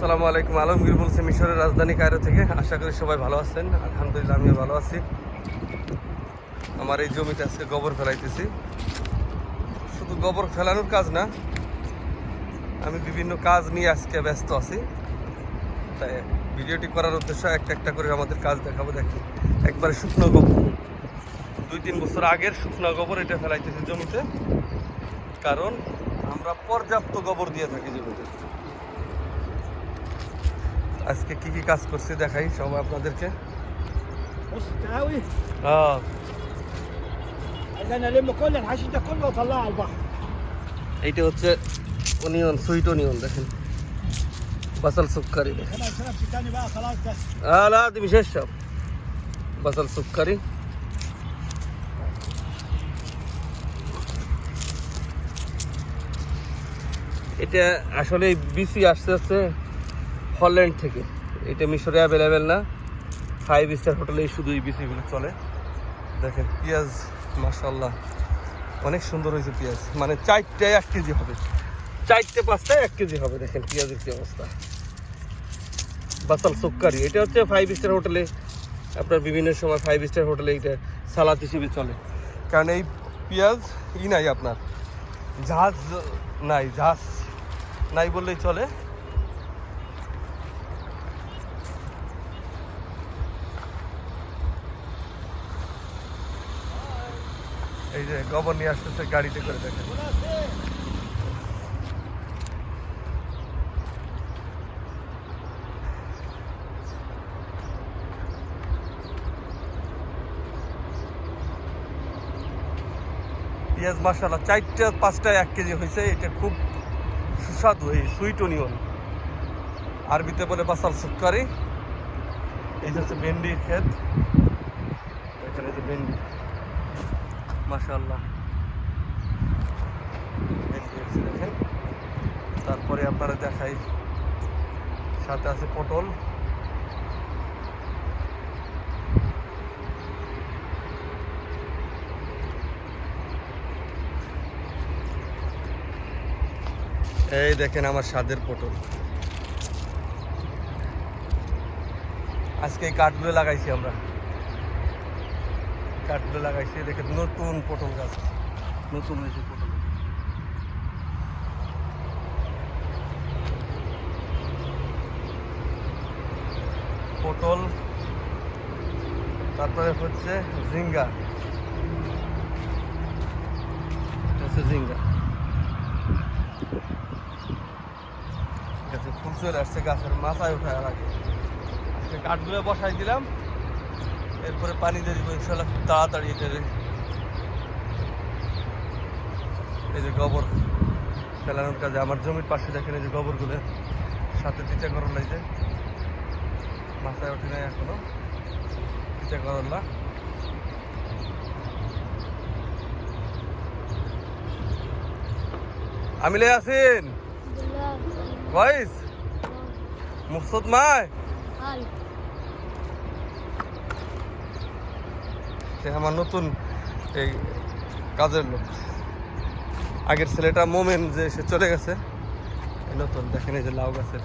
আসসালামু আলাইকুম। আলমগীর বলছে, মিশরের রাজধানী কায়রো থেকে। আশা করি সবাই ভালো আছেন। আলহামদুলিল্লাহ, আমিও ভালো আছি। আমার এই জমিতে আজকে গোবর ফেলাইতেছি। শুধু গোবর ফেলানোর কাজ না, আমি বিভিন্ন কাজ নিয়ে আজকে ব্যস্ত আছি। তাই ভিডিওটি করার উদ্দেশ্য একটা একটা করে আমাদের কাজ দেখাবো। দেখি, একবারে শুকনো গোবর। দুই তিন বছর আগের শুকনো গোবর এটা ফেলাইতেছি জমিতে। কারণ আমরা পর্যাপ্ত গোবর দিয়ে থাকি জমিতে। আজকে কি কি কাজ করছি দেখাই সব আপনাদেরকে بص التهاوي اه عايزين الم كل الحشيش ده كله واطلعه على البحر এইটা হচ্ছে অনিয়ন সুইট অনিয়ন দেখেন বাসাল সুক্কারি দেখেন انا هشرب تاني بقى خلاص ده آه لا دي مش هشرب بصل سكري এটা আসলে বিসি আসতে আসতে হল্যান্ড থেকে। এটা মিশরে অ্যাভেলেবেল না। ফাইভ স্টার হোটেলে শুধু এই বিসিগুলো চলে। দেখেন, পেঁয়াজ মাসাল্লাহ অনেক সুন্দর হয়েছে পেঁয়াজ। মানে চারটায় এক কেজি হবে। চারটে পাঁচটায় এক কেজি হবে। দেখেন, পেঁয়াজের কি অবস্থা। বাসাল সুক্কারি। এটা হচ্ছে ফাইভ স্টার হোটেলে আপনার বিভিন্ন সময় ফাইভ স্টার হোটেলে এটা সালাদ হিসেবে চলে। কারণ এই পেঁয়াজ ই নাই আপনার। জাহাজ নাই জাহাজ নাই বললেই চলে। এই যে গোবর নিয়ে আসতেছে গাড়িতে করে দেখেন। পেঁয়াজ মশালা চারটা, পাঁচটা এক কেজি হয়েছে, এটা খুব সুস্বাদু, এই সুইট অনিয়ন আরবিতে বলে বাসাল সুক্কারি। এই যে হচ্ছে ভেন্ডির ক্ষেত। এখানে যে ভেন্ডি। মাশাল্লাহ ভেন্ডি দেখেন তারপরে আপনারা দেখাই, সাথে আছে পটল। এই দেখেন আমার স্বাদের পটল। আজকে এই কাঠগুলো লাগাইছি আমরা। কাঠগুলো লাগাইছি, দেখে নতুন পটল গাছ। নতুন হয়েছে পটল। পটল, তারপরে হচ্ছে ঝিঙ্গা। হচ্ছে ঝিঙ্গা। গাছে ফুল চলে আসছে গাছের মাথায় ওঠায় আগে। কাঠগুলো বসাই দিলাম। এরপরে পানি দিয়ে দিব ইনশাল্লাহ খুব তাড়াতাড়ি এটা এই যে গোবর ফেলানোর কাজে আমার জমির পাশে দেখেন এই যে গোবরগুলো সাথে চিচা করল এই যে। মাথায় ওঠে নাই এখনও তিতা আমি লে আসেন ভাইস মুসুদ মায় আমার নতুন এই কাজের লোক। আগের ছেলেটা মোমেন যে সে চলে গেছে নতুন, দেখেন এই যে লাউ গাছের।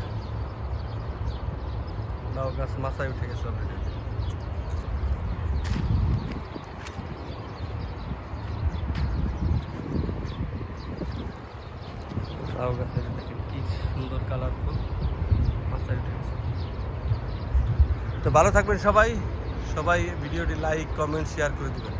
লাউ গাছ মাথায় উঠে গেছে অলরেডি লাউ গাছের দেখেন কি সুন্দর কালারফুল মাথায় উঠে গেছে। তো ভালো থাকবেন সবাই। সবাই ভিডিওটি লাইক কমেন্ট শেয়ার করে দিবেন।